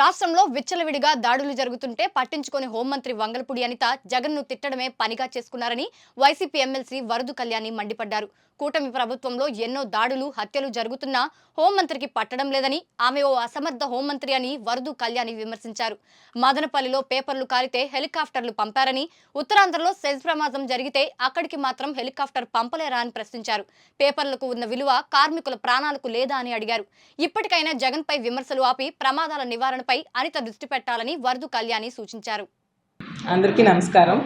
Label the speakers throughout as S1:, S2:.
S1: రాష్ట్రంలో విచ్చలవిడిగా దాడులు జరుగుతుంటే పట్టించుకొని హోంమంత్రి వంగలపూడి అనిత జగన్ను తిట్టడమే పనిగా చేసుకున్నారని వైసీపీ ఎమ్మెల్సీ వరదు కళ్యాణి మండిపడ్డారు. కూటమి ప్రభుత్వంలో ఎన్నో దాడులు హత్యలు జరుగుతున్నా హోంమంత్రికి పట్టడం లేదని ఆమె ఓ అసమర్థ హోంమంత్రి అని వరదు కళ్యాణి విమర్శించారు. మదనపల్లిలో పేపర్లు కారితే హెలికాప్టర్లు పంపారని ఉత్తరాంధ్రలో సెజ్ ప్రమాదం జరిగితే అక్కడికి మాత్రం హెలికాప్టర్ పంపలేరా అని ప్రశ్నించారు. పేపర్లకు ఉన్న విలువ కార్మికుల ప్రాణాలకు లేదా అని అడిగారు. ఇప్పటికైనా జగన్పై విమర్శలు ఆపి ప్రమాదాల నివారణపై అనిత దృష్టి పెట్టాలని వరదు కళ్యాణి సూచించారు.
S2: అందరికీ నమస్కారం.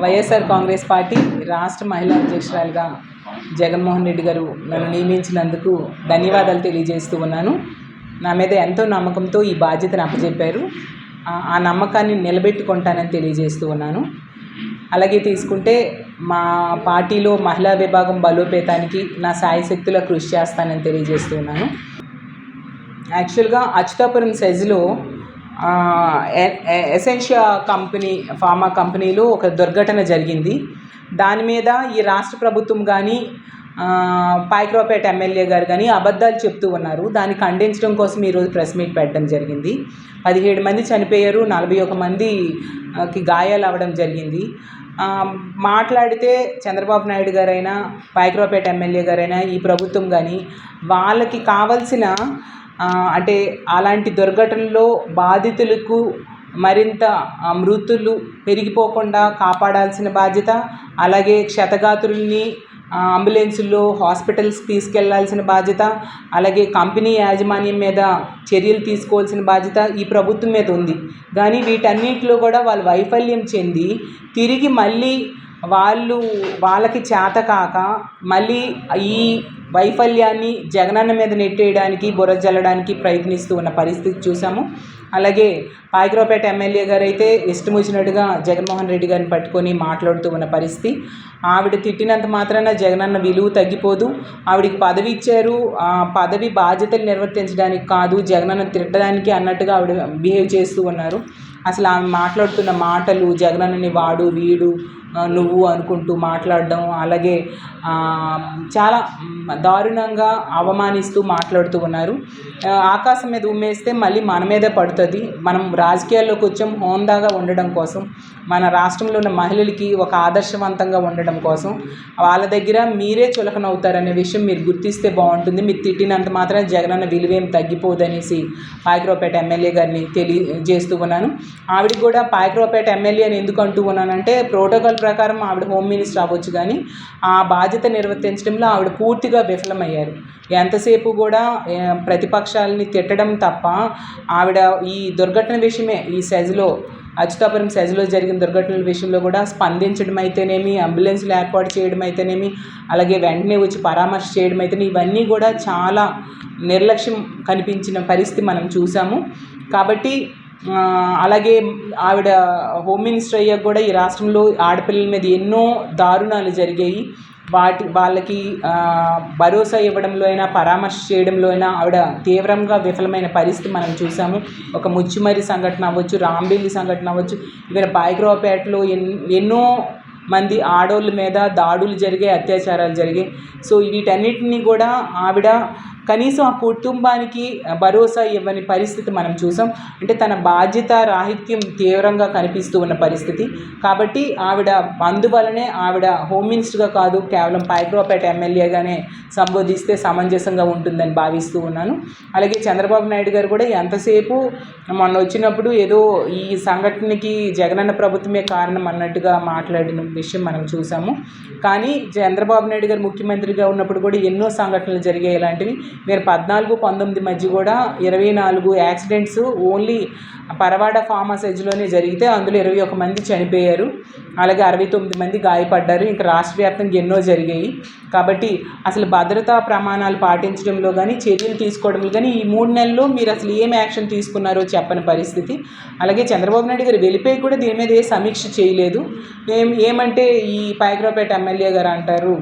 S2: వైఎస్ఆర్ కాంగ్రెస్ పార్టీ రాష్ట్ర మహిళా అధ్యక్షురాలుగా జగన్మోహన్ రెడ్డి గారు నన్ను నియమించినందుకు ధన్యవాదాలు తెలియజేస్తూ ఉన్నాను. నా మీద ఎంతో నమ్మకంతో ఈ బాధ్యతను అప్పచెప్పారు ఆ- నమ్మకాన్ని నిలబెట్టుకుంటానని తెలియజేస్తూ ఉన్నాను. అలాగే తీసుకుంటే మా పార్టీలో మహిళా విభాగం బలోపేతానికి నా సాయశక్తుల కృషి చేస్తానని తెలియజేస్తూ ఉన్నాను. యాక్చువల్గా అచ్యుతాపురం సైజులో ఎసెన్షియా కంపెనీ ఫార్మా కంపెనీలో ఒక దుర్ఘటన జరిగింది. దాని మీద ఈ రాష్ట్ర ప్రభుత్వం కానీ పాయక్రాపేట ఎమ్మెల్యే గారు కానీ అబద్ధాలు చెప్తూ ఉన్నారు. దాన్ని ఖండించడం కోసం ఈరోజు ప్రెస్ మీట్ పెట్టడం జరిగింది. పదిహేడు మంది చనిపోయారు నలభై ఒక మందికి గాయాలు అవ్వడం జరిగింది. మాట్లాడితే చంద్రబాబు నాయుడు గారైనా పైక్రోపేట ఎమ్మెల్యే గారైనా ఈ ప్రభుత్వం కానీ వాళ్ళకి కావలసిన అంటే అలాంటి దుర్ఘటనలో బాధితులకు మరింత మృతులు పెరిగిపోకుండా కాపాడాల్సిన బాధ్యత అలాగే క్షతగాతుల్ని అంబులెన్సుల్లో హాస్పిటల్స్కి తీసుకెళ్ళాల్సిన బాధ్యత అలాగే కంపెనీ యాజమాన్యం మీద చర్యలు తీసుకోవాల్సిన బాధ్యత ఈ ప్రభుత్వం మీద ఉంది. కానీ వీటన్నిటిలో కూడా వాళ్ళు వైఫల్యం చెంది తిరిగి మళ్ళీ వాళ్ళు వాళ్ళకి చేత కాక మళ్ళీ ఈ వైఫల్యాన్ని జగనన్న మీద నెట్టేయడానికి బుర్ర జల్లడానికి ప్రయత్నిస్తూ ఉన్న పరిస్థితి చూసాము. అలాగే పాయకరావుపేట ఎమ్మెల్యే గారు అయితే ఇష్టం వచ్చినట్టుగా జగన్మోహన్ రెడ్డి గారిని పట్టుకొని మాట్లాడుతూ ఉన్న పరిస్థితి. ఆవిడ తిట్టినంత మాత్రాన జగనన్న విలువ తగ్గిపోదు. ఆవిడకి పదవి ఇచ్చారు. ఆ పదవి బాధ్యతలు నిర్వర్తించడానికి కాదు జగనన్న తిట్టడానికి అన్నట్టుగా ఆవిడ బిహేవ్ చేస్తూ ఉన్నారు. అసలు ఆమె మాట్లాడుతున్న మాటలు జగనన్నని వాడు వీడు నువ్వు అనుకుంటూ మాట్లాడడం అలాగే చాలా దారుణంగా అవమానిస్తూ మాట్లాడుతూ ఉన్నారు. ఆకాశం మీద ఉమ్మేస్తే మళ్ళీ మన మీదే పడుతుంది. మనం రాజకీయాల్లోకి వచ్చాం హోందాగా ఉండడం కోసం. మన రాష్ట్రంలో ఉన్న మహిళలకి ఒక ఆదర్శవంతంగా ఉండడం కోసం. వాళ్ళ దగ్గర మీరే చులకనవుతారనే విషయం మీరు గుర్తిస్తే బాగుంటుంది. మీరు తిట్టినంత మాత్రం జగనన్న విలువేం తగ్గిపోదనేసి పాయకరావుపేట ఎమ్మెల్యే గారిని తెలియజేస్తూ ఉన్నాను. ఆవిడకి కూడా పాయకరావుపేట ఎమ్మెల్యే అని ఎందుకు అంటూ ఉన్నానంటే ప్రోటోకాల్ ప్రకారం ఆవిడ హోమ్ మినిస్టర్ అవ్వచ్చు కానీ ఆ బాధ్యత నిర్వర్తించడంలో ఆవిడ పూర్తిగా విఫలమయ్యారు. ఎంతసేపు కూడా ప్రతిపక్షాలని తిట్టడం తప్ప ఆవిడ ఈ దుర్ఘటన విషయమే ఈ సెజ్లో అచ్యుతాపురం సెజ్లో జరిగిన దుర్ఘటనల విషయంలో కూడా స్పందించడం అయితేనేమి అంబులెన్స్లు ఏర్పాటు చేయడం అయితేనేమి అలాగే వెంటనే వచ్చి పరామర్శ చేయడం అయితేనే ఇవన్నీ కూడా చాలా నిర్లక్ష్యం కనిపించిన పరిస్థితి మనం చూసాము. కాబట్టి అలాగే ఆవిడ హోమ్ మినిస్టర్ అయ్యాక కూడా ఈ రాష్ట్రంలో ఆడపిల్లల మీద ఎన్నో దారుణాలు జరిగాయి. వాటి వాళ్ళకి భరోసా ఇవ్వడంలో అయినా పరామర్శ చేయడంలో అయినా ఆవిడ తీవ్రంగా విఫలమైన పరిస్థితి మనం చూసాము. ఒక ముచ్చుమరి సంఘటన అవ్వచ్చు రాంబేలి సంఘటన అవ్వచ్చు ఇక్కడ బాయిగ్రావుపేటలో ఎన్ ఎన్నో మంది ఆడోళ్ళ మీద దాడులు జరిగాయి అత్యాచారాలు జరిగాయి. సో వీటన్నిటిని కూడా ఆవిడ కనీసం ఆ కుటుంబానికి భరోసా ఇవ్వని పరిస్థితి మనం చూసాం. అంటే తన బాధ్యత రాహిత్యం తీవ్రంగా కనిపిస్తూ ఉన్న పరిస్థితి. కాబట్టి ఆవిడ అందువలనే ఆవిడ హోమ్ మినిస్టర్గా కాదు కేవలం పైక్రోపేట ఎమ్మెల్యేగానే సంబోధిస్తే సమంజసంగా ఉంటుందని భావిస్తూ ఉన్నాను. అలాగే చంద్రబాబు నాయుడు గారు కూడా ఎంతసేపు మొన్న వచ్చినప్పుడు ఏదో ఈ సంఘటనకి జగనన్న ప్రభుత్వమే కారణం అన్నట్టుగా మాట్లాడిన విషయం మనం చూసాము. కానీ చంద్రబాబు నాయుడు గారు ముఖ్యమంత్రిగా ఉన్నప్పుడు కూడా ఎన్నో సంఘటనలు జరిగాయి ఇలాంటివి. మీరు పద్నాలుగు పంతొమ్మిది మధ్య కూడా ఇరవై నాలుగు యాక్సిడెంట్స్ ఓన్లీ పరవాడ ఫార్మా సెజ్లోనే జరిగితే అందులో ఇరవై ఒక మంది చనిపోయారు. అలాగే అరవై తొమ్మిది మంది గాయపడ్డారు. ఇంకా రాష్ట్ర వ్యాప్తంగా ఎన్నో జరిగాయి. కాబట్టి అసలు భద్రతా ప్రమాణాలు పాటించడంలో కానీ చర్యలు తీసుకోవడంలో కానీ ఈ మూడు నెలల్లో మీరు అసలు ఏం యాక్షన్ తీసుకున్నారో చెప్పని పరిస్థితి. అలాగే చంద్రబాబు నాయుడు గారు వెళ్ళిపోయి కూడా దీని మీద ఏ సమీక్ష చేయలేదు. ఏం ఏమంటే ఈ పాయకరావుపేట ఎమ్మెల్యే గారు అంటారు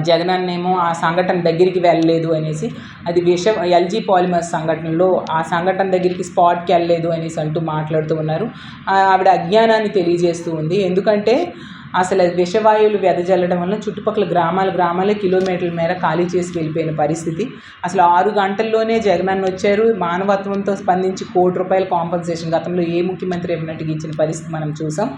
S2: జగన్ అన్నేమో ఏమో ఆ సంఘటన దగ్గరికి వెళ్ళలేదు అనేసి అది విష ఎల్జీ పాలిమర్స్ సంఘటనలో ఆ సంఘటన దగ్గరికి స్పాట్కి వెళ్ళలేదు అనేసి అంటూ మాట్లాడుతూ ఉన్నారు. ఆవిడ అజ్ఞానాన్ని తెలియజేస్తూ ఉంది. ఎందుకంటే అసలు అది విషవాయువులు వెదజల్లడం వల్ల చుట్టుపక్కల గ్రామాలు గ్రామాలే కిలోమీటర్ల మేర ఖాళీ చేసి వెళ్ళిపోయిన పరిస్థితి. అసలు ఆరు గంటల్లోనే జగనన్న వచ్చారు. మానవత్వంతో స్పందించి కోటి రూపాయల కాంపన్సేషన్ గతంలో ఏ ముఖ్యమంత్రి ఇవ్వనట్టుగా ఇచ్చిన పరిస్థితి మనం చూసాం.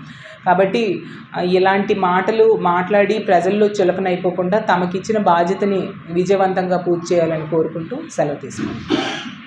S2: కాబట్టి ఇలాంటి మాటలు మాట్లాడి ప్రజల్లో చులకనైపోకుండా తమకిచ్చిన బాధ్యతని విజయవంతంగా పూర్తి చేయాలని కోరుకుంటూ సెలవు తీసుకుంటాం